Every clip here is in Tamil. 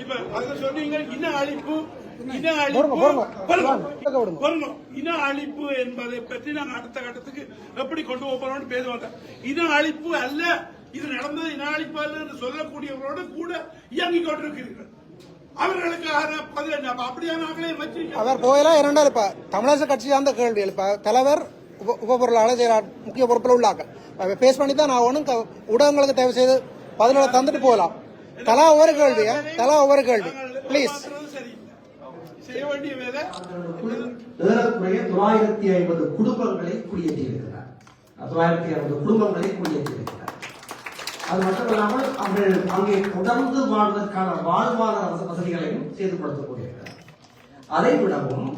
இப்ப சொன்னீங்க இன அழிப்பு இன. அழிப்பு. இன அழிப்பு என்பதை பற்றி நாங்க அடுத்த கட்டத்துக்கு எப்படி கொண்டு போறோம்னு பேசுவாங்க இன அழிப்பு அல்ல இது நடந்தது இன அழிப்பு அல்ல என்று சொல்லக்கூடியவரோடு கூட இயங்கிக் கொண்டிருக்கிறீர்கள். அவர் கோயிலா இரண்டாவது இப்ப தமிழரசு கட்சி அந்த கேள்வி. இப்ப தலைவர் உப பொருளாளர் செயலாளர் முக்கிய பொறுப்பில் உள்ளாக்கள் இப்ப பேஸ் பண்ணி தான் நான் ஒன்றும் ஊடகங்களுக்கு தயவு செய்து பதில்களை தந்துட்டு போகலாம். தலா ஒவ்வொரு கேள்வி தலா ஒவ்வொரு கேள்வி. பிளீஸ் செய்ய வேண்டிய வேலை ஏறக்குறைய தொள்ளாயிரத்தி ஐம்பது குடும்பங்களை குடியேற்றியிருக்கிறார். தொள்ளாயிரத்தி ஐம்பது குடும்பங்களை குடியேற்றியிருக்கிறார். அது மட்டுமல்லாமல் அவர்கள் அங்கே தொடர்ந்து வாழ்வதற்கான வாழ்வாதார வசதிகளையும் செய்து கொடுத்துக் கொண்டிருக்கிறார் அதை விடவும்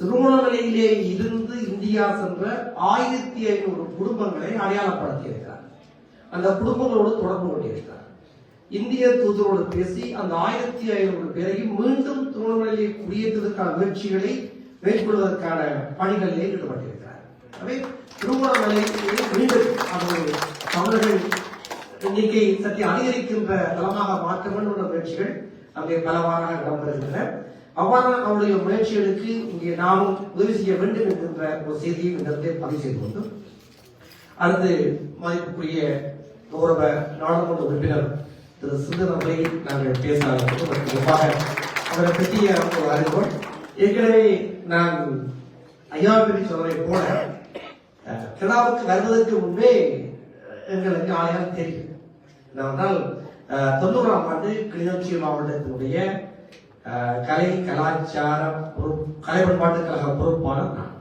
திருமணமலையிலே இருந்து இந்தியா சென்ற ஆயிரத்தி ஐநூறு குடும்பங்களை அடையாளப்படுத்தி இருக்கிறார் அந்த குடும்பங்களோடு தொடர்பு கொண்டிருக்கிறார். இந்திய தூதரோடு பேசி அந்த ஆயிரத்தி ஐநூறு பேரையும் மீண்டும் திருமணமலையை குடியேற்றுவதற்கான முயற்சிகளை மேற்கொள்வதற்கான பணிகளிலே ஈடுபட்டிருக்கிறார். எனவே திருமணமலையை மீண்டும் அது தமிழர்கள் எண்ணிக்கை சற்று அதிகரிக்கின்ற தளமாக மாற்ற வேண்டும் என்ற முயற்சிகள் அங்கே பலவாறாக இடம்பெறுகின்றன அவ்வாறான அவருடைய முயற்சிகளுக்கு இங்கே நாமும் உதவி செய்ய வேண்டும் என்கின்ற ஒரு செய்தியை இடத்தை பதிவு செய்து கொண்டோம் அடுத்து மதிப்புக்குரிய கௌரவ நாடாளுமன்ற உறுப்பினர் திரு சுந்தர் நாங்கள் பேச ஆரம்பித்தோம். குறிப்பாக அவரை பற்றி அறிவோம் ஏற்கனவே நான் ஐயா பற்றி சொன்னதை போல கிடாவுக்கு வருவதற்கு முன்பே எங்களுக்கு ஆயால் தெரியும். என்னவென்றால் தொண்ணூறாம் ஆண்டு கிளிநொச்சி மாவட்டத்தினுடைய கலை கலாச்சாரம் பொறுப்பு கலை பண்பாட்டு கழக பொறுப்பாளர் நான்.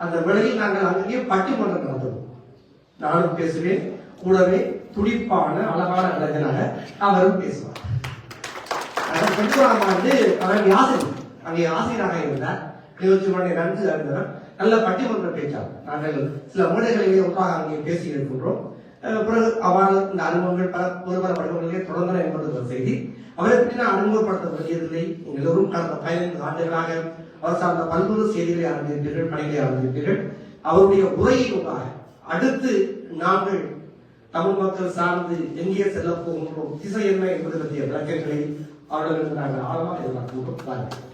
அந்த விலையில் நாங்கள் அங்கேயே பட்டிமன்றம் நடந்தோம் நானும் பேசுவேன் கூடவே துடிப்பான அழகான இளைஞனாக அவரும் பேசுவார். அவர் தொண்ணூறாம் ஆண்டு அவர் ஆசிரியர் அங்கே ஆசிரியராக இருந்தார். இருபத்தி மூணு நன்கு அறிந்தவர். நல்ல பட்டிமன்ற பேச்சாளர். நாங்கள் சில மேடைகளிலே ஒன்றாக அங்கே பேசி இருக்கின்றோம். அஹ் பிறகு அவ்வாறு இந்த அனுபவங்கள் பல ஒரு பல வடிவங்களிலே தொடர்ந்தன என்பது ஒரு செய்தி. அவரை பற்றி நான் அறிமுகப்படுத்த வேண்டியதில்லை. நீங்கள் எல்லோரும் கடந்த பதினைந்து ஆண்டுகளாக அவர் சார்ந்த பல்வேறு செய்திகளை அறிந்திருப்பீர்கள் பணிகளை அறிந்திருப்பீர்கள். அவருடைய உரையை ஒன்றாக அடுத்து நாங்கள் தமிழ் மக்கள் சார்ந்து எங்கே செல்ல போகின்றோம் திசை என்ன என்பது பற்றிய விளக்கங்களை அவர்களிடம் நாங்கள் ஆழமாக எதிர்பார்க்கின்றோம் வாருங்கள்.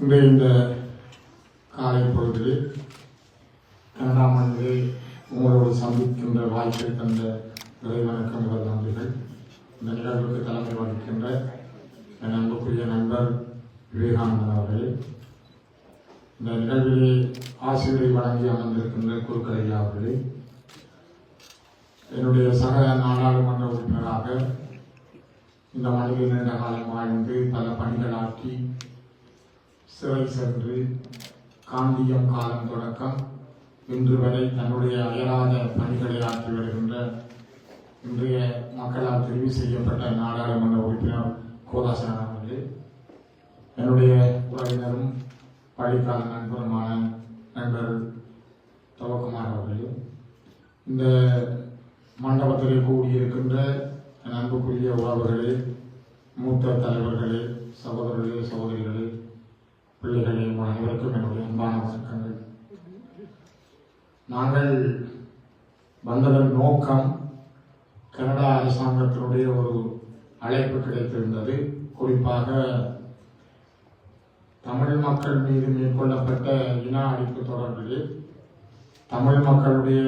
இந்த காலை பொழுதிலே கனடா மண்ணிலே உங்களோடு சந்திக்கின்ற வாய்ப்பை தந்த இறைவணக்கம் முதல் நன்றிகள் இந்த நிகழ்வுக்கு தலைமை வகிக்கின்ற என் அன்புக்குரிய நண்பர் விவேகானந்தன் அவர்களே இந்த நிகழ்விலே ஆசிரியரை வழங்கி அமர்ந்திருக்கின்ற குருக்கரையா அவர்களே என்னுடைய சக நாடாளுமன்ற உறுப்பினராக இந்த மனித நீண்ட காலம் வாழ்ந்து பல பணிகள் ஆற்றி சிறை சென்று காந்தியம் காலம் தொடக்கம் இன்று வரை தன்னுடைய அயராத பணிகளை ஆற்றி வருகின்ற இன்றைய மக்களால் தெரிவு செய்யப்பட்ட நாடாளுமன்ற உறுப்பினர் கோதாசன் என்னுடைய உறவினரும் பள்ளிக்கால நண்பருமான நண்பர் தவக்குமார் அவர்களே இந்த மண்டபத்திலே கூடியிருக்கின்ற அன்புக்குரிய உறவுகளே மூத்த தலைவர்களே சகோதரர்களே சகோதரிகளே பிள்ளைகளே அனைவருக்கும் என்னுடைய அன்பான வணக்கங்கள். நாங்கள் வந்ததன் நோக்கம் கனடா அரசாங்கத்தினுடைய ஒரு அழைப்பு கிடைத்திருந்தது. குறிப்பாக தமிழ் மக்கள் மீது மேற்கொள்ளப்பட்ட இன அழிப்பு தொடர்பில் தமிழ் மக்களுடைய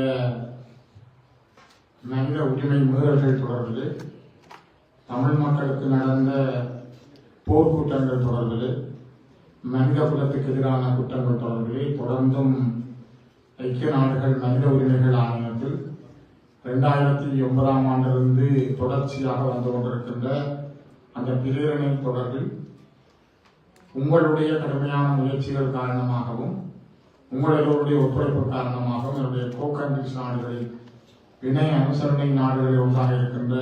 மனித உரிமை மீறல்கள் தொடர்பில் தமிழ் மக்களுக்கு நடந்த போர்க்குற்றங்கள் தொடர்பில் மனித குலத்துக்கு எதிரான குற்றங்கள் தொடர்பில் தொடர்ந்தும் ஐக்கிய நாடுகள் மனித உரிமைகள் ஆணையத்தில் ரெண்டாயிரத்தி ஒன்பதாம் ஆண்டிலிருந்து தொடர்ச்சியாக வந்து கொண்டிருக்கின்ற அந்த பிரேரணை தொடர்பில் உங்களுடைய கடுமையான முயற்சிகள் காரணமாகவும் உங்களுடைய ஒத்துழைப்பு காரணமாகவும் என்னுடைய கோகண்ட்ரிஸ் நாடுகளில் இணை அனுசரணை நாடுகளில் ஒன்றாக இருக்கின்ற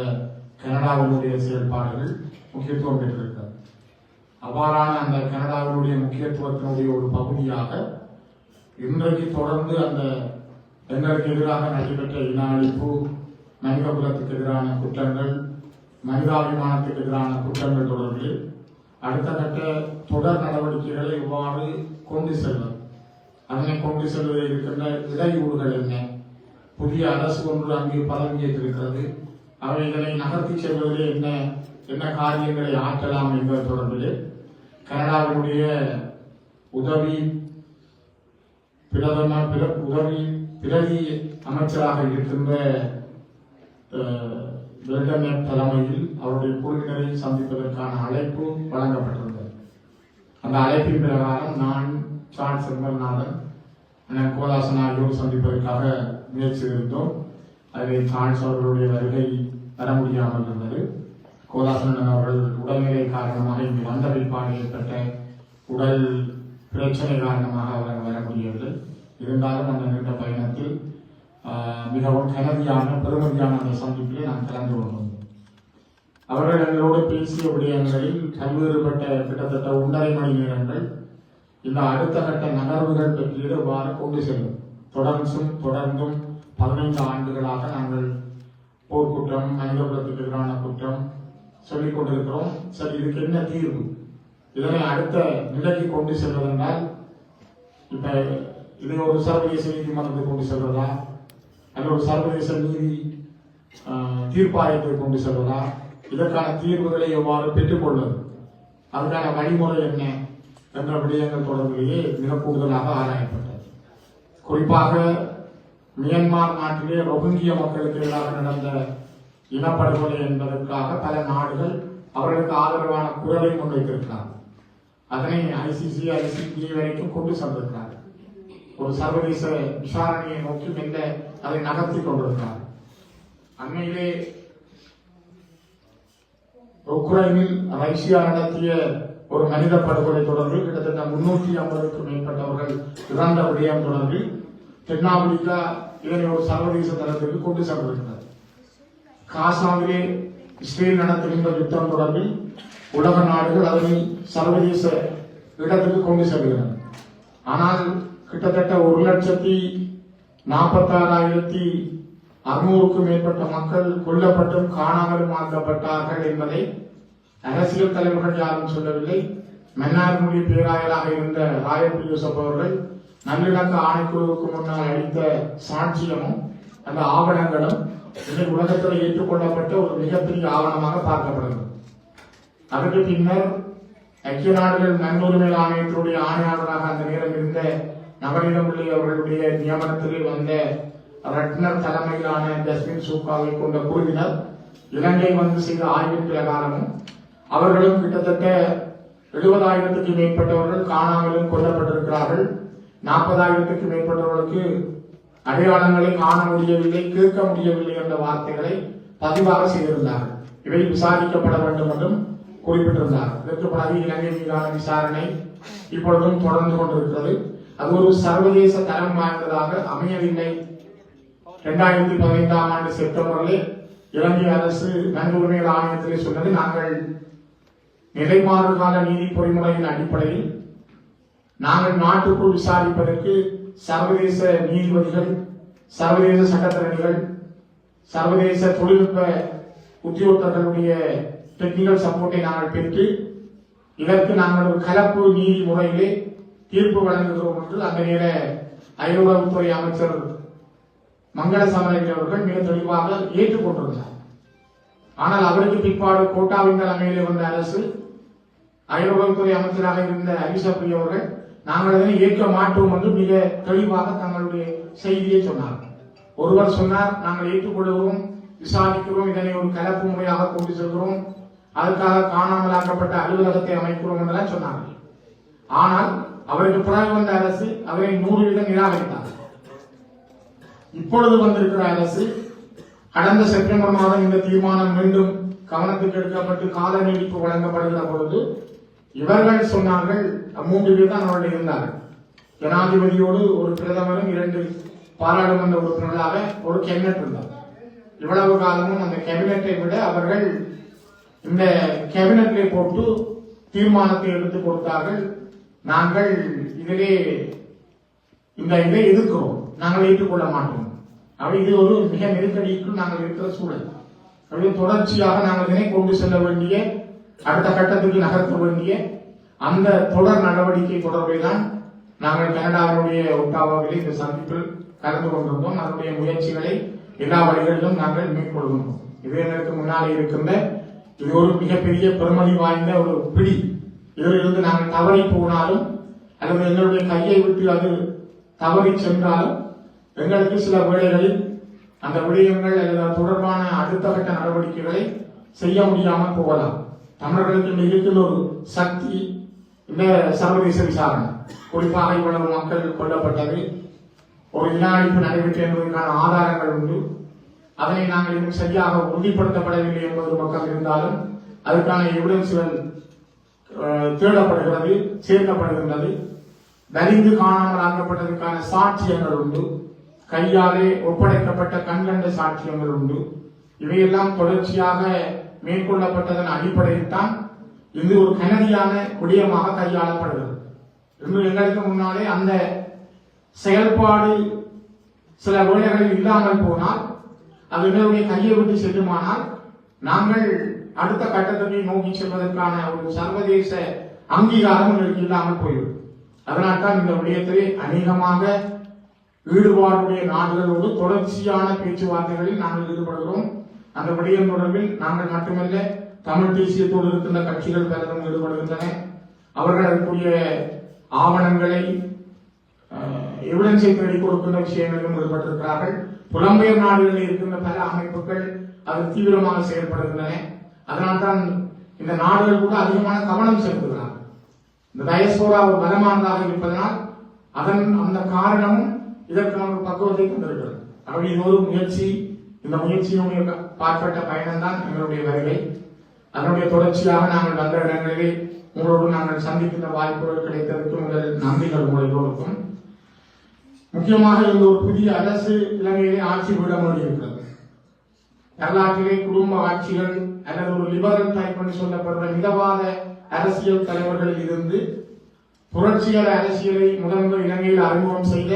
கனடாவினுடைய செயல்பாடுகள் முக்கியத்துவம் பெற்றிருக்கிறது. அவ்வாறான அந்த கனடாவினுடைய முக்கியத்துவத்தினுடைய ஒரு பகுதியாக இன்றைக்கு தொடர்ந்து அந்த எங்களுக்கு எதிராக நடைபெற்ற இன அழிப்பு மனிதகுலத்துக்கு எதிரான குற்றங்கள் மனிதாபிமானத்துக்கு எதிரான குற்றங்கள் தொடர்பில் அடுத்த கட்ட தொடர் நடவடிக்கைகளை இவ்வாறு கொண்டு செல்வது. அதனை கொண்டு செல்வதில் இருக்கின்ற இடையூறுகள் என்ன? புதிய அரசு ஒன்று அங்கு பதவியேற்றிருக்கிறது அவை இதனை நகர்த்தி செல்வதிலே என்ன என்ன காரியங்களை ஆற்றலாம் என்பது தொடர்பில் கனடாவினுடைய உதவி பிரதம உதவி பிரதி அமைச்சராக இருக்கின்ற அஹ், தலைமையில் அவருடைய குழுவினரை சந்திப்பதற்கான அழைப்பு வழங்கப்பட்டிருந்தது அந்த அழைப்பின் பிரகாரம் நான் சான் செல்வநாதன் அண்ணன் கோதாசன் ஆகியோர் சந்திப்பதற்காக முயற்சி இருந்தோம் அதில் சான்ஸ் அவர்களுடைய வருகை வர முடியாமல் இருந்தது. கோதாசன் அவர்கள் உடல்நிலை காரணமாக இங்கு வந்த பிற்பாடு ஏற்பட்ட உடல் பிரச்சனை காரணமாக அவர் வர முடியவில்லை. இருந்தாலும் அந்த நீண்ட பயணத்தில் மிகவும் கனதியான பெருமதியான அந்த சந்திப்பிலே நான் கலந்து கொண்டோம். அவர்கள் எங்களோடு பேசிய விடயங்களில் பல்வேறுபட்ட கிட்டத்தட்ட ஒன்றரை மணி நேரங்கள். இந்த அடுத்த கட்ட நகர்வுகள் பற்றி கொண்டு செல்லும். தொடர்ந்தும் தொடர்ந்தும் பதினைந்து ஆண்டுகளாக நாங்கள் போர்க்குற்றம் மனிதகுலத்துக்கு எதிரான குற்றம் சொல்லிக் கொண்டிருக்கிறோம். சரி இதுக்கு என்ன தீர்வு? இதனை அடுத்த நிலைக்கு கொண்டு செல்வதென்றால் இப்ப இதை ஒரு சர்வதேச நீதிமன்றத்தை கொண்டு செல்வதா? அல்லது ஒரு சர்வதேச நீதி தீர்ப்பாயத்தை கொண்டு செல்வதா? இதற்கான தீர்வுகளை எவ்வாறு பெற்றுக்கொள்வது? அதற்கான வழிமுறை என்ன? என்ற விடயங்கள் தொடர்பிலேயே மிக கூடுதலாக ஆராயப்பட்டது. குறிப்பாக மியான்மர் நாட்டிலே ரொஹிங்கிய மக்களுக்கு எதிராக நடந்த இனப்படுகொலை என்பதற்காக பல நாடுகள் அவர்களுக்கு ஆதரவான குரலை முன்வைத்திருக்கிறார்கள். அதனை ஐசிசி ஐசிபி வரைக்கும் கொண்டு சென்றிருக்கிறார் ஒரு சர்வதேச விசாரணையை நோக்கி மெல்ல அதை நகர்த்தி கொண்டிருக்கிறார் அண்மையிலே உக்ரைனில் ரஷ்யா நடத்திய ஒரு மனித படுகொலை தொடர்பில் கிட்டத்தட்ட முன்னூற்றி ஐம்பதுக்கும் மேற்பட்டவர்கள் இறந்த விடயம் தொடர்பில் தென்னாப்பிரிக்கா இதனை ஒரு சர்வதேச தளத்திற்கு கொண்டு சென்றிருக்கிறது. காசாவிலே இஸ்ரேல் நடத்துகின்ற யுத்தம் தொடர்பில் உலக நாடுகள் அதனை சர்வதேச இடத்துக்கு கொண்டு செல்கிறது ஆனால் கிட்டத்தட்ட ஒரு லட்சத்தி நாற்பத்தாறாயிரத்தி அறுநூறுக்கும் மேற்பட்ட மக்கள் கொல்லப்பட்டும் காணாமலும் ஆக்கப்பட்டார்கள் என்பதை அரசியல் தலைவர்கள் யாரும் சொல்லவில்லை. மன்னார்குடி பேராயராக இருந்த ராயப் யூசப் அவர்கள் நல்லிணக்க ஆணைக்குழுவுக்கு முன்னால் அளித்த சாட்சியமும் அந்த ஆவணங்களும் இன்றைக்கு உலகத்தில் ஏற்றுக்கொள்ளப்பட்ட ஒரு மிகப்பெரிய ஆவணமாக பார்க்கப்படுகிறது. அதற்கு பின்னர் ஐக்கிய நாடுகள் நன்னுரிமை ஆணையத்தினுடைய ஆணையாளராக அந்த நேரம் இருந்த நவநீதமுள்ளி அவர்களுடைய நியமனத்திலே வந்த ரட்னர் தலைமையிலான ஜஸ்மின் சூக்காவை கொண்ட குழுவினர் இலங்கை வந்து செய்த ஆய்வின் பிரகாரமும் அவர்களும் கிட்டத்தட்ட எழுபதாயிரத்துக்கு மேற்பட்டவர்கள் காணாமலும் கொல்லப்பட்டிருக்கிறார்கள். நாற்பதாயிரத்துக்கு மேற்பட்டவர்களுக்கு அடையாளங்களை காண முடியவில்லை கேட்க முடியவில்லை என்ற வார்த்தைகளை பதிவாக செய்திருந்தார்கள். இவை விசாரிக்கப்பட வேண்டும் என்றும் குறிப்பிட்டிருந்தார் இதற்கு பிறகு இலங்கை மீதான விசாரணை இப்பொழுதும் தொடர்ந்து கொண்டிருக்கிறது. அது ஒரு சர்வதேச தரம் வாய்ந்ததாக அமையவில்லை இரண்டாயிரத்தி பதினைந்தாம் ஆண்டு செப்டம்பரில் இலங்கை அரசு நன்கு உரிமைகள் ஆணையத்திலே சொன்னது நாங்கள் நிலைமாறு கால நீதி பொறிமுறையின் அடிப்படையில் நாங்கள் நாட்டுக்குள் விசாரிப்பதற்கு சர்வதேச நீதிபதிகள் சர்வதேச சட்டத்தரணிகள் சர்வதேச தொழில்நுட்ப உத்தியோகத்தர்களுடைய டெக்னிக்கல் சப்போர்ட்டை நாங்கள் பெற்று இதற்கு நாங்கள் ஒரு கலப்பு நீதி முறையிலே தீர்ப்பு வழங்குகிறோம் என்று அந்த நேர ஐரோப்பாவுத்துறை அமைச்சர் மங்கள சமரன் அவர்கள் மிக தெளிவாக ஏற்றுக்கொண்டிருந்தார். ஆனால் அவருக்கு பிற்பாடு கோட்டாவின் தலைமையில் வந்த அரசு ஐரோப்பாத்துறை அமைச்சராக இருந்த அரிசப்ரி அவர்கள் நாங்கள் அதனை ஏற்க மாட்டோம் என்று மிக தெளிவாக தங்களுடைய செய்தியை சொன்னார். ஒருவர் சொன்னார் நாங்கள் ஏற்றுக்கொள்கிறோம் விசாரிக்கிறோம் இதனை ஒரு கலப்பு முறையாக கொண்டு செல்கிறோம் அதற்காக காணாமலாக்கப்பட்ட அலுவலகத்தை அமைக்கிறோம் என்றெல்லாம் சொன்னார்கள். ஆனால் அவருக்கு பிறகு வந்த அரசு அவரை நூறு வீதம் நிராகரித்தார். இப்பொழுது வந்திருக்கிற அரசு கடந்த செப்டம்பர் மாதம் இந்த தீர்மானம் மீண்டும் கவனத்துக்கு எடுக்கப்பட்டு கால நீடிப்பு வழங்கப்படுகிற பொழுது இவர்கள் சொன்னார்கள் மூன்று பேர் தான் அவர்கள் இருந்தார்கள். ஜனாதிபதியோடு ஒரு பிரதமரும் இரண்டு பாராளுமன்ற உறுப்பினர்களாக ஒரு கேபினட் இருந்தார். இவ்வளவு காலமும் அந்த கேபினட்டை விட அவர்கள் இந்த கேபினட்டை போட்டு தீர்மானத்தை எடுத்து கொடுத்தார்கள். நாங்கள் இதிலே இந்த இதை எதிர்க்கிறோம். நாங்கள் ஏற்றுக்கொள்ள மாட்டோம். அவை இது ஒரு மிக நெருக்கடிக்குள் நாங்கள் இருக்கிற சூழல். அப்படி தொடர்ச்சியாக நாங்கள் இதனை கொண்டு செல்ல வேண்டிய அடுத்த கட்டத்துக்கு நகர்த்த வேண்டிய அந்த தொடர் நடவடிக்கை தொடர்பில் தான் நாங்கள் கனடாவினுடைய ஒட்டாவாவில் இந்த சந்திப்பில் கலந்து கொண்டிருந்தோம். அதனுடைய முயற்சிகளை எல்லா வழிகளிலும் நாங்கள் மேற்கொள்வோம். இதே முன்னால் முன்னாலே இருக்கின்ற இது ஒரு மிகப்பெரிய பெருமதி வாய்ந்த ஒரு பிடி. இதிலிருந்து நாங்கள் தவறி போனாலும் அல்லது எங்களுடைய கையை விட்டு அது தவறி சென்றாலும் எங்களுக்கு சில வேளைகளில் அந்த விடயங்கள் அல்லது தொடர்பான அடுத்த கட்ட நடவடிக்கைகளை செய்ய முடியாமல் போகலாம். தமிழர்களுக்கு மிகத்தில் இருக்கின்ற ஒரு சக்தி இந்த சர்வதேச விசாரணை. குறிப்பாக இவ்வளவு மக்கள் கொல்லப்பட்டது. ஒரு இன அழிப்பு என்பதற்கான ஆதாரங்கள் உண்டு. அதனை நாங்கள் இன்னும் சரியாக உறுதிப்படுத்தப்படவில்லை என்பது பக்கம் இருந்தாலும் அதற்கான எவிடன்ஸ்கள் தேடப்படுகிறது சேர்க்கப்படுகின்றது. நலிந்து காணாமல் ஆக்கப்பட்டதற்கான சாட்சியங்கள் உண்டு. கையாலே ஒப்படைக்கப்பட்ட கண்கண்ட சாட்சியங்கள் உண்டு. இவையெல்லாம் தொடர்ச்சியாக மேற்கொள்ளப்பட்டதன் அடிப்படையில் தான் இது ஒரு கனதியான விடயமாக கையாளப்படுகிறது. இன்று எங்களுக்கு முன்னாலே அந்த செயல்பாடு சில வேளைகளில் இல்லாமல் போனால் அது எங்களுடைய கையை விட்டு செல்லுமானால் நாங்கள் அடுத்த கட்டத்தை நோக்கி செல்வதற்கான ஒரு சர்வதேச அங்கீகாரம் எங்களுக்கு இல்லாமல் போய்விடும். அதனால்தான் இந்த விடயத்திலே அநேகமாக ஈடுபாடுடைய நாடுகளோடு தொடர்ச்சியான பேச்சுவார்த்தைகளில் நாங்கள் ஈடுபடுகிறோம். அந்த விடயம் தொடர்பில் நாங்கள் மட்டுமல்ல தமிழ் தேசியத்தோடு இருக்கின்ற கட்சிகள் பலரும் ஈடுபடுகின்றன. அவர்கள் அதற்குரிய ஆவணங்களை எவிடன்ஸை தேடி கொடுக்கின்ற விஷயங்களிலும் ஈடுபட்டிருக்கிறார்கள். புலம்பெயர் நாடுகளில் இருக்கின்ற பல அமைப்புகள் அது தீவிரமாக செயல்படுகின்றன. அதனால்தான் இந்த நாடுகள் கூட அதிகமான கவனம் செலுத்துகிறார்கள். இந்த டயஸ்போரா ஒரு பலமானதாக இருப்பதனால் அதன் அந்த காரணமும் இதற்கான பக்குவத்தை தந்திருக்கிறது. ஆகவே இது ஒரு முயற்சி. இந்த முயற்சியினுடைய பார்ப்பட்ட பயணம்தான் எங்களுடைய வருகை. அதனுடைய தொடர்ச்சியாக நாங்கள் வந்த இடங்களிலே உங்களோடு நாங்கள் சந்திக்கின்ற வாய்ப்புகள் கிடைத்ததற்கும் முதல் நன்றிகள் உங்கள் இருக்கும் முக்கியமாக இந்த ஒரு புதிய அரசு இலங்கையிலே ஆட்சி விட இருக்கிறது வரலாற்றிலே குடும்ப ஆட்சிகள் அல்லது ஒரு லிபரல் டைப் என்று சொல்லப்படுற மிதவாத அரசியல் தலைவர்களில் இருந்து புரட்சிகர அரசியலை முதன்முதல் இலங்கையில் அறிமுகம் செய்த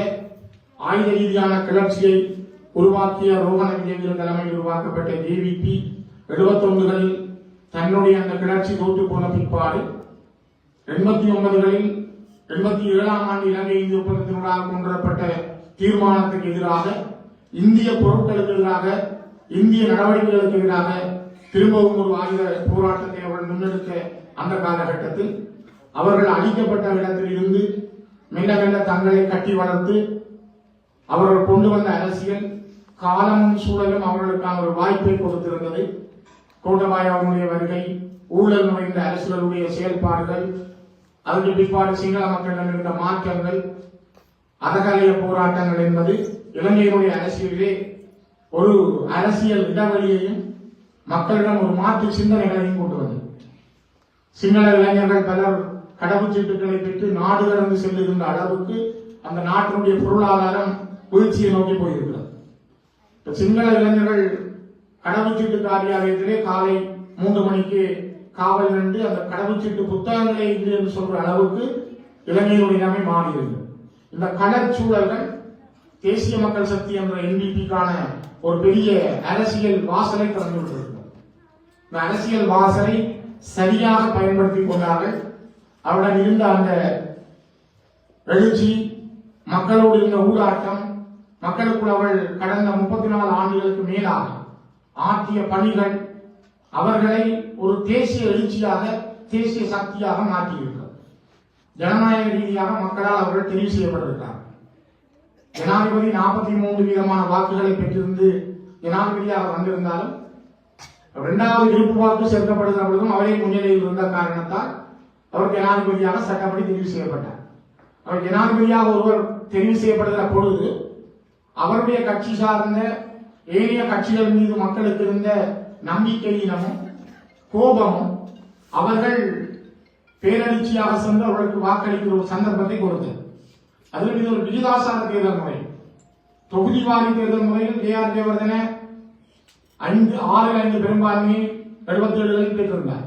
ஆயுத ரீதியான கிளர்ச்சியை உருவாக்கிய ரோஹன விஜயவீர தலைமையில் உருவாக்கப்பட்ட ஜேவிபி எழுபத்தொன்பதுகளில் தன்னுடைய அந்த கிளர்ச்சி தோற்று போன பிற்பாடு எண்பத்தி ஒன்பதுகளில் எண்பத்தி ஏழாம் ஆண்டு இலங்கை இந்திய ஒப்பந்தத்தினூடாக கொண்டுவரப்பட்ட தீர்மானத்துக்கு எதிராக இந்திய பொருட்களுக்கு எதிராக இந்திய நடவடிக்கைகளுக்கு எதிராக திரும்பவும் ஒரு ஆயுத போராட்டத்தை அவர்கள் முன்னெடுத்த அந்த காலகட்டத்தில் அவர்கள் அழிக்கப்பட்ட இடத்தில் இருந்து மெல்ல மெல்ல தங்களை கட்டி வளர்த்து அவர்கள் கொண்டு வந்த அரசியல் காலமும் சூழலும் அவர்களுக்கான ஒரு வாய்ப்பை கொடுத்திருந்தது கோட்டபாய அவர்களுடைய வருகை ஊழல் நுழைந்த அரசுகளுடைய செயல்பாடுகள் அதற்கு பிற்பாடு சிங்கள மக்களிடம் இருந்த மாற்றங்கள் அதகலைய போராட்டங்கள் என்பது இலங்கையினுடைய அரசியலிலே ஒரு அரசியல் இடவெளியையும் மக்களிடம் ஒரு மாற்று சிந்தனைகளையும் கொண்டு வந்தது. சிங்கள இளைஞர்கள் பலர் கடவுச்சீட்டுகளை பெற்று நாடு கடந்து செல்லுகின்ற அளவுக்கு அந்த நாட்டினுடைய பொருளாதாரம் வீழ்ச்சியை நோக்கி போயிருக்கிறது. இப்ப சிங்கள இளைஞர்கள் கடவுச்சீட்டு காரியாலயத்திலே காலை மூன்று மணிக்கு காவல் நின்று அந்த கடவுச்சீட்டு புத்தகங்களே இல்லை என்று சொல்ற அளவுக்கு இலங்கையினுடைய நிலைமை மாறியிருக்கு இந்த கடற்சூழல்கள் தேசிய மக்கள் சக்தி என்ற என்பிபிக்கான ஒரு பெரிய அரசியல் வாசலை திறந்து இந்த அரசியல் வாசலை சரியாக பயன்படுத்திக் கொண்டார்கள். அவருடன் இருந்த அந்த எழுச்சி மக்களோடு இருந்த ஊராட்டம் மக்களுக்குள் அவள் கடந்த முப்பத்தி நாலு ஆண்டுகளுக்கு மேலாக ஆற்றிய பணிகள் அவர்களை ஒரு தேசிய எழுச்சியாக தேசிய சக்தியாக மாற்றியிருக்கிறது. ஜனநாயக ரீதியாக மக்களால் அவர்கள் தெரிவு செய்யப்பட்டிருக்கிறார் ஜனாதிபதி நாற்பத்தி மூன்று விதமான வாக்குகளை பெற்றிருந்து ஜனாதிபதியாக வந்திருந்தாலும் இரண்டாவது இருப்பு வாக்கு சேர்க்கப்படுகிற பொழுதும் அவரே முன்னிலையில் இருந்த காரணத்தால் அவர் ஜனாதிபதியாக சட்டப்படி தெரிவு செய்யப்பட்டார். அவர் ஜனாதிபதியாக ஒருவர் தெரிவு செய்யப்படுகிற பொழுது அவருடைய கட்சி சார்ந்த ஏனைய கட்சிகள் மீது மக்களுக்கு இருந்த நம்பிக்கையினமும் கோபமும் அவர்கள் பேரழிச்சியாக சென்று அவர்களுக்கு வாக்களிக்கிற ஒரு சந்தர்ப்பத்தை கொடுத்தது. அதில் இது ஒரு விகிதாசார தேர்தல் முறை. தொகுதி வாரி தேர்தல் முறையில் ஏ ஆர் ஜெயவர்தன ஐந்து ஆறு ஐந்து பெரும்பான்மையை எழுபத்தி ஏழுகளில் பெற்றிருந்தார்.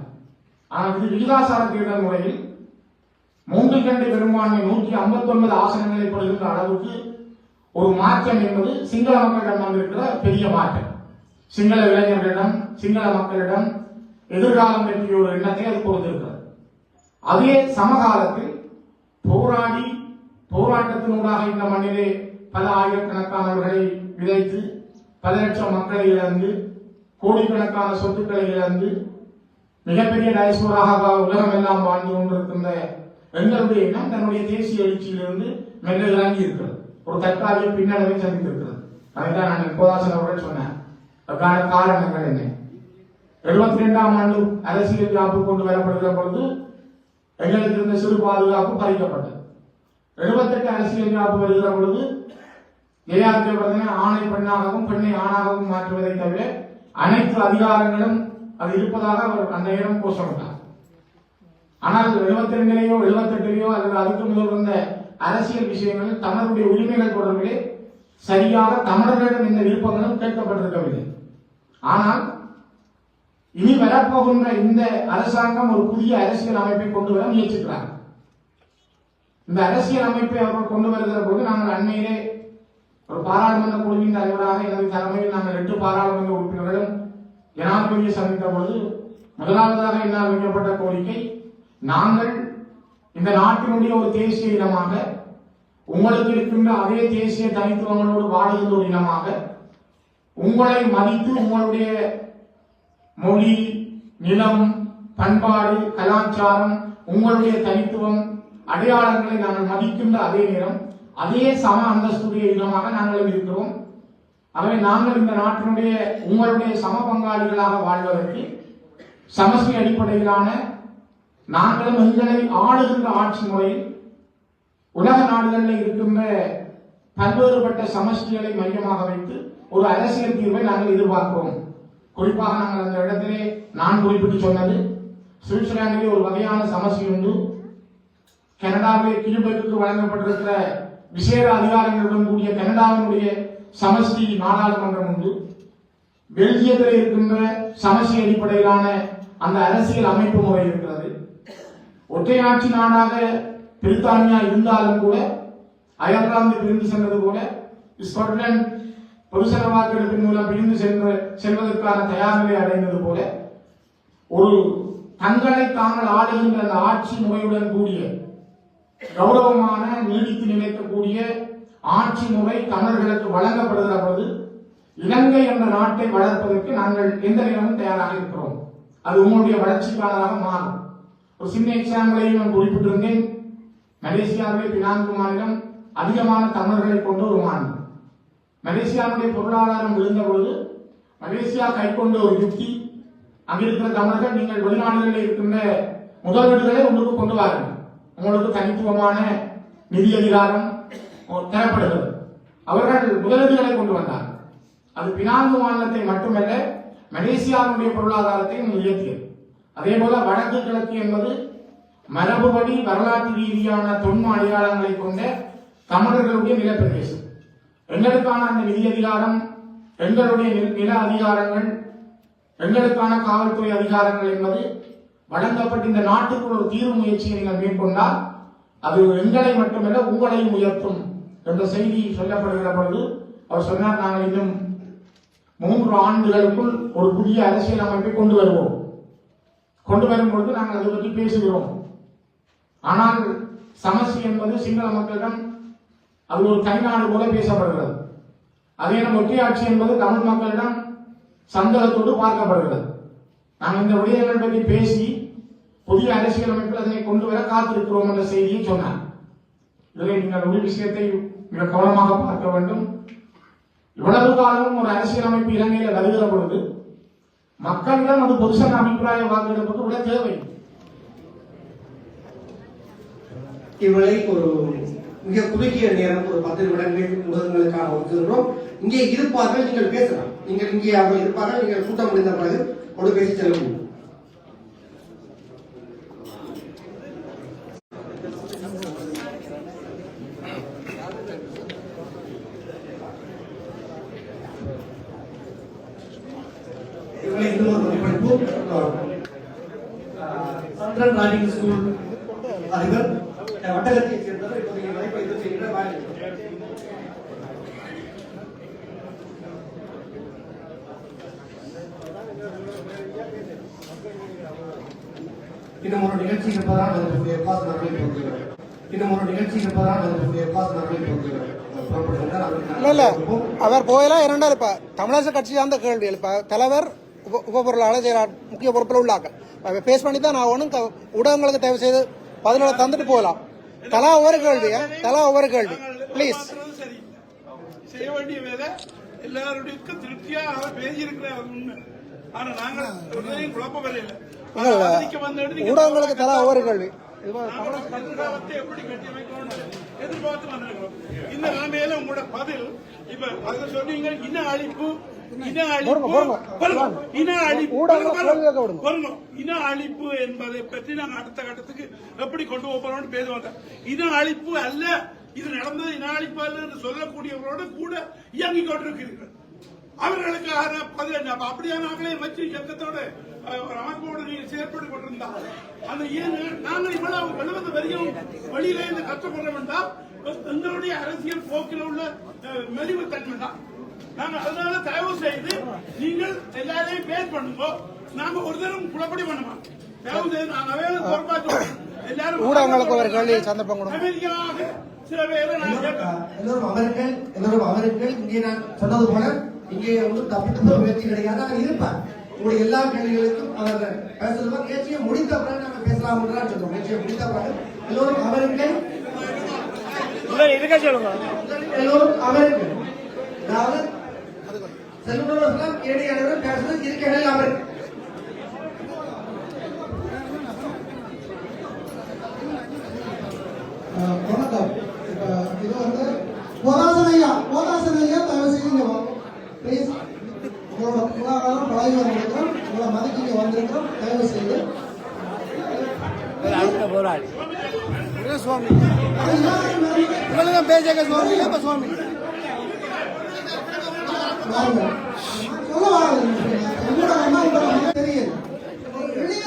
ஆனால் இது விகிதாசார தேர்தல் முறையில் மூன்று கண்டு பெரும்பான்மை நூற்றி ஐம்பத்தி ஒன்பது ஆசனங்களை பெறுகின்ற அளவுக்கு ஒரு மாற்றம் என்பது சிங்கள மக்களிடம் வந்திருக்கிற பெரிய மாற்றம். சிங்கள இளைஞர்களிடம் சிங்கள மக்களிடம் எதிர்காலம் பற்றிய ஒரு எண்ணத்தை அது கொடுத்திருக்கிறது. அதே சமகாலத்தில் போராடி போராட்டத்தினூடாக இந்த மண்ணிலே பல ஆயிரக்கணக்கானவர்களை விதைத்து பல லட்சம் மக்களை இழந்து கோடிக்கணக்கான சொத்துக்களை இழந்து மிகப்பெரிய டைஸ்போராக உலகம் எல்லாம் வாழ்ந்து கொண்டிருக்கின்ற எங்களுடைய எண்ணம் தன்னுடைய தேசிய எழுச்சியிலிருந்து மெல்ல இறங்கி இருக்கிறது ஒரு தற்காலிக பின்னடைவை சந்தித்திருக்கிறது. அதைத்தான் நான் கோதாசன் சொன்னேன். அதற்கான காரணங்கள் என்ன? எழுபத்தி ரெண்டாம் ஆண்டு அரசியல் காப்பு கொண்டு வரப்படுகிற பொழுது எங்களுக்கு இருந்த சிறு பாதுகாப்பு பறிக்கப்பட்டது. எழுபத்தெட்டு அரசியல் காப்பு வருகிற பொழுது ஜெயாதித்ய பார்த்தீங்கன்னா ஆணை பெண்ணாகவும் பெண்ணை ஆணாகவும் மாற்றுவதை தவிர அனைத்து அதிகாரங்களும் அது இருப்பதாக அவர் அந்த நேரம் கோஷமிட்டார். ஆனால் எழுபத்தி ரெண்டிலேயோ எழுபத்தெட்டிலேயோ அல்லது அதுக்கு முதல் இருந்த அரசியல் விஷயங்களில் தமிழருடைய உரிமைகள் தொடர்பிலே சரியாக தமிழர்களிடம் இந்த விருப்பங்களும் கேட்கப்பட்டிருக்கவில்லை. ஆனால் இனி வரப்போகின்ற இந்த அரசாங்கம் ஒரு புதிய அரசியல் அமைப்பை கொண்டு வர முயற்சிக்கிறார். இந்த அரசியல் அமைப்பை அவர்கள் கொண்டு வருகிற போது நாங்கள் அண்மையிலே ஒரு பாராளுமன்ற குழுவின் தலைவராக எனது தலைமையில் நாங்கள் எட்டு பாராளுமன்ற உறுப்பினர்களும் ஜனாதிபதியை சந்தித்த பொழுது முதலாவதாக என்னால் வைக்கப்பட்ட கோரிக்கை நாங்கள் இந்த நாட்டினுடைய ஒரு தேசிய இனமாக உங்களுக்கு இருக்கின்ற அதே தேசிய தனித்துவங்களோடு வாழுகின்ற ஒரு இனமாக உங்களை மதித்து உங்களுடைய மொழி நிலம் பண்பாடு கலாச்சாரம் உங்களுடைய தனித்துவம் அடையாளங்களை நாங்கள் மதிக்கின்ற அதே நேரம் அதே சம அந்தஸ்துடைய இனமாக நாங்கள் இருக்கிறோம். ஆகவே நாங்கள் இந்த நாட்டினுடைய உங்களுடைய சம பங்காளிகளாக வாழ்வதற்கு சமஸ்தி அடிப்படையிலான நாங்களும் எங்களை ஆளுகின்ற ஆட்சி முறையில் உலக நாடுகளில் இருக்கின்ற பல்வேறுபட்ட சமஷ்டிகளை மையமாக வைத்து ஒரு அரசியல் தீர்வை நாங்கள் எதிர்பார்க்கிறோம். குறிப்பாக நாங்கள் அந்த இடத்திலே நான் குறிப்பிட்டு சொன்னது சுவிட்சர்லாந்திலே ஒரு வகையான சமஸ்டி உண்டு. கனடாவிலே கியூபெக்கு வழங்கப்பட்டிருக்கிற விசேட அதிகாரங்களுடன் கூடிய கனடாவினுடைய சமஷ்டி நாடாளுமன்றம் உண்டு. பெல்ஜியத்தில் இருக்கின்ற சமஷ்டி அடிப்படையிலான அந்த அரசியல் அமைப்பு முறை இருக்கிறது. ஒற்றையாட்சி நாடாக பிரித்தானியா இருந்தாலும் கூட அயர்லாந்து பிரிந்து சென்றது கூட ஸ்காட்லாந்து பொதுசன வாக்கெடுப்பின் மூலம் பிரிந்து சென்ற செல்வதற்கான தயார் நிலை அடைந்தது போல ஒரு தங்களை தாங்கள் ஆளுகின்ற அந்த ஆட்சி முறையுடன் கூடிய கௌரவமான நீடித்து நிலைக்கக்கூடிய ஆட்சி முறை தமிழர்களுக்கு வழங்கப்படுகிற பொழுது இலங்கை என்ற நாட்டை வளர்ப்பதற்கு நாங்கள் எந்த நேரமும் தயாராக இருக்கிறோம். அது உங்களுடைய வளர்ச்சிக்கானதாக மாறும். ஒரு சின்ன எக்ஸாம்பிளையும் நான் குறிப்பிட்டிருந்தேன். மலேசியாவிலே பினாங்கு மாநிலம் அதிகமான தமிழர்களை கொண்ட ஒரு மாநிலம். மலேசியாவுடைய பொருளாதாரம் விழுந்த பொழுது மலேசியா கைக்கொண்ட ஒரு யுக்தி அங்கிருக்கிற தமிழர்கள் நீங்கள் வெளிநாடுகளில் இருக்கின்ற முதலீடுகளை உங்களுக்கு கொண்டு வாருங்கள். உங்களுக்கு தனித்துவமான நிதி அதிகாரம் தரப்படுகிறது. அவர்கள் முதலீடுகளை கொண்டு வந்தார்கள். அது பினாங்கு மாநிலத்தை மட்டுமல்ல மலேசியாவுடைய பொருளாதாரத்தையும் உயர்த்தியது. அதே போல வடக்கு கிழக்கு என்பது மரபுபடி வரலாற்று ரீதியான தொன்ம அடையாளங்களை கொண்ட தமிழர்களுடைய நிலப்பிரதேசம். எங்களுக்கான அந்த நிதி அதிகாரம் எங்களுடைய நில- நில அதிகாரங்கள் எங்களுக்கான காவல்துறை அதிகாரங்கள் என்பது வழங்கப்பட்ட இந்த நாட்டுக்குள் ஒரு தீர்வு முயற்சியை நீங்கள் மேற்கொண்டால் அது எங்களை மட்டுமல்ல உங்களையும் உயர்த்தும் என்ற செய்தி சொல்லப்படுகிற பொழுது அவர் சொன்னார் நாங்கள் இன்னும் மூன்று ஆண்டுகளுக்குள் ஒரு புதிய அரசியல் அமைப்பை கொண்டு வருவோம். கொண்டு வரும்பொழுது நாங்கள் அதை பற்றி பேசுகிறோம். ஆனால் சமஸ்டி என்பது சிங்கள மக்களிடம் அது ஒரு தனிநாடு போல பேசப்படுகிறது. அதே நம்ம ஒற்றையாட்சி என்பது தமிழ் மக்களிடம் சந்தேகத்தோடு பார்க்கப்படுகிறது. நாம் இந்த விடயங்கள் பற்றி பேசி புதிய அரசியல் அமைப்பில் அதனை கொண்டு வர காத்திருக்கிறோம் என்ற செய்தியை சொன்னார். இதில் நீங்கள் ஒரு விஷயத்தை மிக கவனமாக பார்க்க வேண்டும். இவ்வளவு காலம் ஒரு அரசியல் அமைப்பு இலங்கையில் வருகிற பொழுது மக்களிடம் அது புருஷன் அபிப்பிராய வாக்கெடுப்புக்கு விட தேவை. இவளை ஒரு மிக குறுகிய நேரம் ஒரு பத்து நிமிடங்கள் முதல்களுக்காக ஒதுக்குகிறோம். இங்கே இருப்பார்கள் நீங்கள் பேசலாம். நீங்கள் இங்கே அவர்கள் இருப்பார்கள் நீங்கள் கூட்டம் முடிந்த பிறகு ஒரு பேசி செல்ல முடியும் இவளை இன்னும் ஒரு படிப்பு சென்ட்ரல் டிரைவிங் ஸ்கூல் அதிபர் வட்டகத்தைச் சேர்ந்தவர் இப்போதைய மதிப்பீடு செய்கின்ற பாரதி Thank you. இன்னும் ஒரு நிகழ்ச்சி இருப்பதால் அதற்கு பாசனர்களை பொறுத்துகிறேன் இன்னும் ஒரு நிகழ்ச்சி இருப்பதால் அதற்கு பாசனர்களை பொறுத்துகிறேன் புறப்படுகின்றார் இல்ல இல்ல. அவருக்கு அவர் போயெல்லாம் இரண்டாவது இப்ப தமிழரசு கட்சி அந்த கேள்வி இப்ப தலைவர் உப உப பொருளாளர் முக்கிய பொறுப்பில் உள்ளாக்க இப்ப பேஸ் பண்ணி தான் நான் ஒன்றும் ஊடகங்களுக்கு தயவு செய்து பதினோட தந்துட்டு போகலாம். தலா ஒவ்வொரு கேள்வி தலா ஒவ்வொரு கேள்வி. ப்ளீஸ் செய்ய வேண்டிய வேலை எல்லாருடையும் திருப்தியா அவர் பேசியிருக்கிற அது உண்மை. ஆனா நாங்கள் வந்தது நீங்க ஊடகங்களுக்கு தலா ஒவ்வொரு கேள்வி. எதிர்காலத்தை எப்படி கட்டியமைக்கணும்னு எதிர்பார்த்து வந்திருக்கிறோம். இந்த நிலைமையில உங்களோட பதில் இப்ப அதுல சொன்னீங்க இன அழிப்பு இன அழிப்பு பொறுங்க, பொறுங்க. இன அழிப்பு ஊடகங்களை பொறுங்க, கேள்வி கேட்க விடுங்க. பொறுங்க. இன அழிப்பு என்பதை பற்றி நாங்கள் அடுத்த கட்டத்துக்கு எப்படி கொண்டு போறோம்னு பேசுவாங்க இன அழிப்பு அல்ல இது நடந்தது இன அழிப்பு அல்ல என்று சொல்லக்கூடியவரோடு கூட இயங்கிக் கொண்டிருக்கிறீர்கள் அவர்களுக்காக பதில் என்ன? அப்ப அப்படியான ஆட்களை வச்சு இயக்கத்தோட ஒரு அமைப்போடு நீங்கள் செயற்பட்டு அந்த ஏன் நாங்கள் இவ்வளவு எழுபது வரையும் வெளியில இருந்து கற்றுக்கொள்ள வேண்டாம் எங்களுடைய அரசியல் போக்கில் உள்ள மெலிவு தன்மை தான் நாங்க அதனால தயவு செய்து நீங்கள் எல்லாரையும் பேஸ் பண்ணுங்க. நாங்க ஒரு தரம் குழப்படி பண்ணுமா? தயவு செய்து நாங்கவே பொறுப்பாச்சு எல்லாரும் ஊடகங்களுக்கு ஒரு கேள்வி சந்தர்ப்பம் கொடுங்க. சில பேரை நான் கேட்கிறேன் எல்லோரும் அமெரிக்கன் எல்லோரும் அமெரிக்கன் இங்கே நான் சொன்னது போல இங்கே ஒன்றும் தப்பித்து போக முயற்சி கிடையாது. அவர் இருப்பார். உங்களுடைய எல்லா கேள்விகளுக்கும் அவர் பேசுறவர் நிகழ்ச்சியை முடித்த பிறகு நாங்கள் பேசலாம் சொல்றோம். நிகழ்ச்சியை முடித்த பிறகு எல்லோரும் அமெரிக்கன் எல்லோரும் அமெரிக்கன் அதாவது செல்வர்கள் ஏழை அனைவரும் பேசுறது இருக்கைகள் அமெரிக்கன் அஹ் வணக்கம் இப்ப இது வந்து போதாசனையா போதாசனையா தயவு செய்து இங்க வாங்க ப்ளீஸ் உங்களோட புகாரம் பழகி வந்திருக்கிறோம் உங்களை மதிக்க இங்க வந்திருக்கிறோம் தயவு செய்து சுவாமி உங்களுக்கு பேசுங்க சுவாமி இல்ல சுவாமி வாங்க. சொல்ல வாங்க உங்களோட அம்மா தெரியும் ஒரு இளைய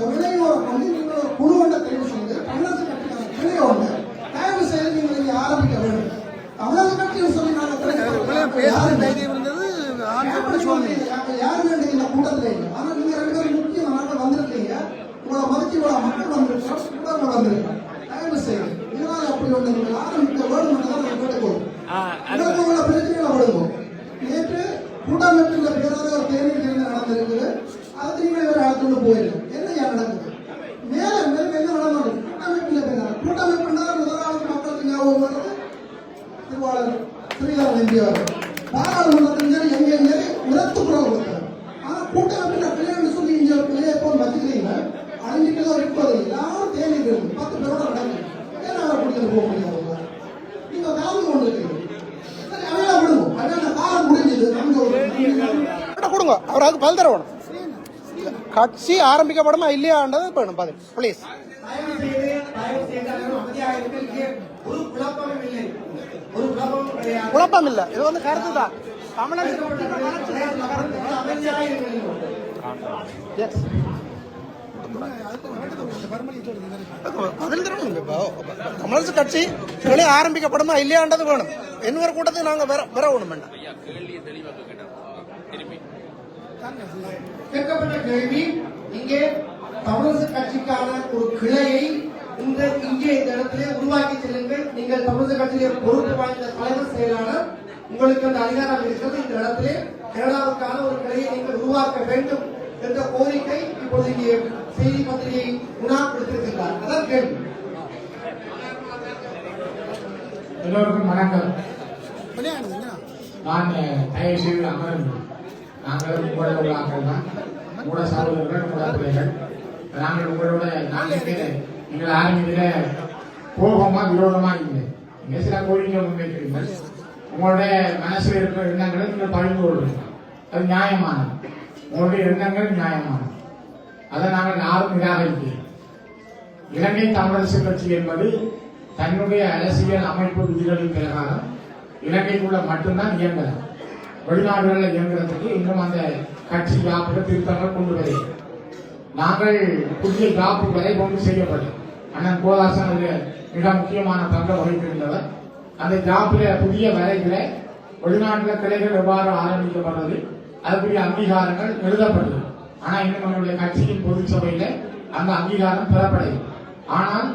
ஒரு இளையோரை கொண்டு நீங்கள் ஒரு குழு ஒன்றை தெரிவு செய்து தமிழக கட்சிக்கான கிளை ஒன்று தயவு செய்து நீங்கள் இங்கே ஆரம்பிக்க வேண்டும் தமிழக கட்சின்னு சொல்லி நாங்கள் பேசுற தைரியம் இருந்தது ஆண்கள் சுவாமி யாருமே இன்னைக்கு இந்த கூட்டத்துல இல்லை ஆனா நீங்க ரெண்டு பேரும் முக்கிய நாட்கள் வந்திருக்கீங்க உங்களை மதிச்சு இவ்வளவு மக்கள் வந்திருக்கிறோம் கூட வந்திருக்கோம் தயவு செய்து இதனால அப்படி ஒன்று நீங்கள் ஆரம்பிக்க வேண்டும் என்று தான் நாங்கள் கேட்டுக்கொள்வோம் உங்களுக்கு உள்ள பிரச்சனைகளை விடுவோம் நேற்று கூட்டமைப்பில் பேராத ஒரு தேநீர் தேர்தல் நடந்திருக்குது அதுக்கு நீங்கள் இவர் அழைத்துட்டு போயிருக்கு என்ன ஏன் நடக்குது மேல மேல என்ன நடந்தது கூட்டமைப்பில் பேர் கூட்டமைப்புனா முதலாவது மக்களுக்கு ஞாபகம் வருது திருவாளர் ஸ்ரீதரன் எம்பி அவர்கள் பாராளுமன்றத்தில் சரி எங்க எங்க உரத்து குரல் கொடுத்தார் ஆனா கூட்டமைப்பில் கல்யாணம் சொல்லி இங்க ஒரு பிள்ளையை போல் வச்சுக்கிறீங்க அழிஞ்சிட்டு தான் இருப்பது எல்லாரும் தேனி இருக்கு பத்து பேரோட நடக்குது ஏன் அவரை பிடிச்சிட்டு போக முடியாது உங்களால? நீங்க காலம் கொண்டு இருக்கீங்க சரி அவையில விடுவோம் அவையில காலம் முடிஞ்சது நமக்கு ஒரு கொடுங்க. அவர் அதுக்கு பதில் தரணும் கட்சி ஆரம்பிக்கப்படமா இல்லையான்றது வேணும். பதில். ப்ளீஸ் தயவு இல்லை குழப்பம் இல்ல. இது வந்து கருத்து தான். பதில் தரணும். தமிழரசு கட்சி வெளியே ஆரம்பிக்கப்படுமா இல்லையான்றது வேணும். இன்னொரு கூட்டத்துக்கு நாங்க வேற வேற ஒண்ணும் வேண்டாம் கேட்கப்பட்ட கேள்வி இங்கே தமிழரசு கட்சிக்கான ஒரு கிளையை இந்த இங்கே இந்த இடத்திலே உருவாக்கி செல்லுங்கள் நீங்கள் தமிழரசு கட்சியிலே பொறுப்பு வாய்ந்த தலைவர் செயலாளர் உங்களுக்கு அந்த அதிகாரம் இருக்கிறது. இந்த இடத்திலே கனடாவுக்கான ஒரு கிளையை நீங்கள் உருவாக்க வேண்டும் என்ற கோரிக்கை இப்பொழுது இங்கே செய்தி பத்திரிகை குணா கொடுத்திருக்கிறார் அதான் கேள்வி. எல்லோருக்கும் வணக்கம். நான் தயவு செய்து அமரன். நாங்கள் உங்களோட உள்ள தான் கூட சகோதரர்கள் கூட பிள்ளைகள். நாங்கள் உங்களோட நாங்கள் நீங்கள் ஆரம்பிக்கிற கோபமா விரோதமா இல்லை நீங்க சில கோரிக்கை முன்வைக்கிறீர்கள் உங்களுடைய மனசில் இருக்கிற எண்ணங்களை நீங்கள் பகிர்ந்து கொள்வீங்க அது நியாயமானது. உங்களுடைய எண்ணங்கள் நியாயமானது. அதை நாங்கள் யாரும் நிராகரிக்கிறோம் இலங்கை தமிழரசு கட்சி என்பது தன்னுடைய அரசியல் அமைப்பு விதிகளின் பிரகாரம் இலங்கைக்குள்ள மட்டும்தான் இயங்கலாம் வெளிநாடுகளில் இயங்குறதுக்கு இன்னும் அந்த கட்சி யாப்புல திருத்தங்கள் கொண்டு வருகிறது. நாங்கள் புதிய யாப்பு வரை கொண்டு செய்யப்பட்டோம் அண்ணன் கோதாசன் அதில் மிக முக்கியமான பங்கு வகித்திருந்தவர். அந்த ஜாப்பில புதிய வரைகளை வெளிநாட்டில் கிளைகள் எவ்வாறு ஆரம்பிக்கப்படுறது அதுக்குரிய அங்கீகாரங்கள் எழுதப்படுது. ஆனா இன்னும் நம்மளுடைய கட்சியின் பொதுச் சபையில அந்த அங்கீகாரம் பெறப்படையும் ஆனால்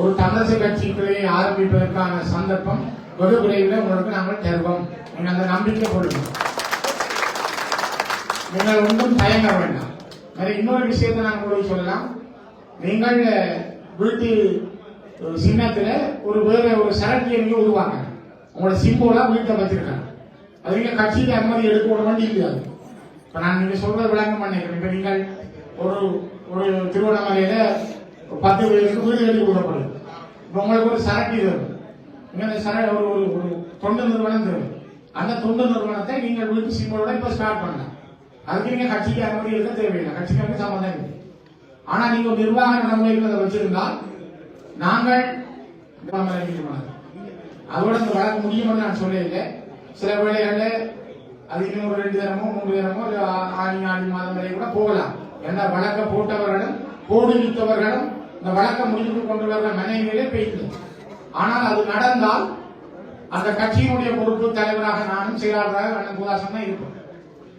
ஒரு தமிழக கிளையை ஆரம்பிப்பதற்கான சந்தர்ப்பம் வெகு விரைவில் உங்களுக்கு நாங்கள் தருவோம். நீங்க அந்த நம்பிக்கை கொள்ளுங்கள் நீங்கள் ஒன்றும் தயங்க வேண்டாம். வேற இன்னொரு விஷயத்தை நான் உங்களுக்கு சொல்லலாம். நீங்கள் வீட்டு சின்னத்தில் சின்னத்துல ஒரு வேற ஒரு சரக்கு நீங்க உருவாங்க? உங்களோட சிம்போலா வீட்டை வச்சிருக்காங்க. அது நீங்க கட்சிக்கு அனுமதி எடுக்க விட வேண்டி இல்லையாது இப்ப நான் நீங்க சொல்றது விளக்கம் பண்ணிக்கிறேன். இப்ப நீங்கள் ஒரு ஒரு திருவண்ணாமலையில பத்து பேருக்கு வீடு கட்டி கொடுக்கப்படுது. இப்ப உங்களுக்கு ஒரு சரக்கு இது. வரும். சர ஒரு ஒரு ஒரு தொண்டு நிறுவனம் தரும் அந்த தொண்டு நிறுவனத்தை நீங்கள் விழுப்பு சிம்போலோட இப்ப ஸ்டார்ட் பண்ணலாம். அதுக்கு நீங்க கட்சிக்கு அனுமதி இருக்க தேவையில்லை. கட்சிக்கு வந்து சம்மந்தம் இல்லை. ஆனா நீங்க நிர்வாக நடைமுறைகள் அதை வச்சிருந்தால் நாங்கள் அதோட இந்த வழக்கு முடியும் என்று நான் சொல்லல சில வேளைகள்ல அது இன்னும் ஒரு ரெண்டு தினமோ மூன்று தினமோ ஆணி ஆ- மாதம் வரை கூட போகலாம். ஏன்னா வழக்க போட்டவர்களும் போடுவித்தவர்களும் இந்த வழக்க முடிவுக்கு கொண்டு வர்ற மனைவியிலே போயிட்டு ஆனால் அது நடந்தால் அந்த கட்சியினுடைய பொறுப்பு தலைவராக நானும் செயலாளராக அண்ணன் தான் இருப்போம்.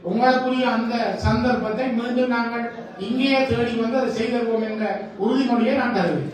உங்களுக்குரிய அந்த சந்தர்ப்பத்தை மீண்டும் நாங்கள் இங்கேயே தேடி வந்து அதை செய்திருவோம் என்ற உறுதிமொழியை நான் தருவேன்.